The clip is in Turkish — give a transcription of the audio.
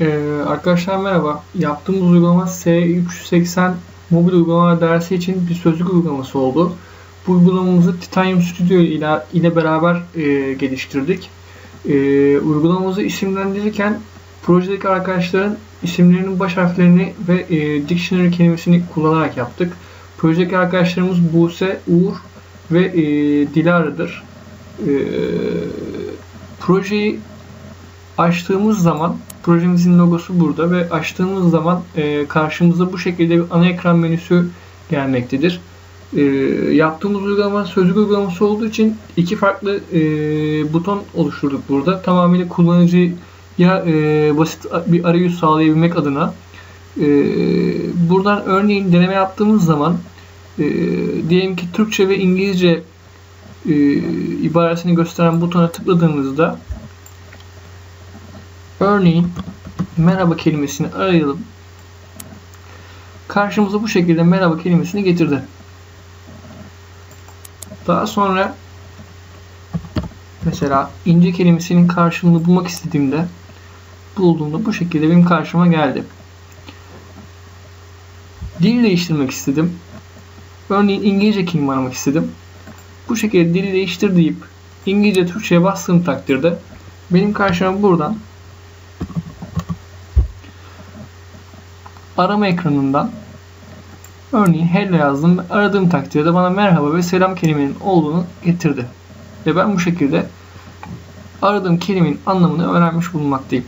Ee, arkadaşlar merhaba. Yaptığımız uygulama S380 mobil uygulama dersi için bir sözlük uygulaması oldu. Bu uygulamamızı Titanium Studio ile, ile beraber e, geliştirdik. E, uygulamamızı isimlendirirken projedeki arkadaşların isimlerinin baş harflerini ve e, dictionary kelimesini kullanarak yaptık. Projedeki arkadaşlarımız Buse, Uğur ve e, Dilara'dır. E, projeyi açtığımız zaman projemizin logosu burada ve açtığımız zaman e, karşımıza bu şekilde bir ana ekran menüsü gelmektedir. E, yaptığımız uygulama sözlük uygulaması olduğu için iki farklı e, buton oluşturduk burada. Tamamıyla kullanıcıya e, basit bir arayüz sağlayabilmek adına. E, buradan örneğin deneme yaptığımız zaman e, diyelim ki Türkçe ve İngilizce e, ibaresini gösteren butona tıkladığımızda Örneğin merhaba kelimesini arayalım. Karşımıza bu şekilde merhaba kelimesini getirdi. Daha sonra mesela ince kelimesinin karşılığını bulmak istediğimde bulduğumda bu şekilde benim karşıma geldi. Dil değiştirmek istedim. Örneğin İngilizce kelime aramak istedim. Bu şekilde dili değiştir deyip İngilizce Türkçe'ye bastığım takdirde benim karşıma buradan arama ekranından örneğin hello yazdım ve aradığım takdirde bana merhaba ve selam kelimenin olduğunu getirdi. Ve ben bu şekilde aradığım kelimenin anlamını öğrenmiş bulunmaktayım.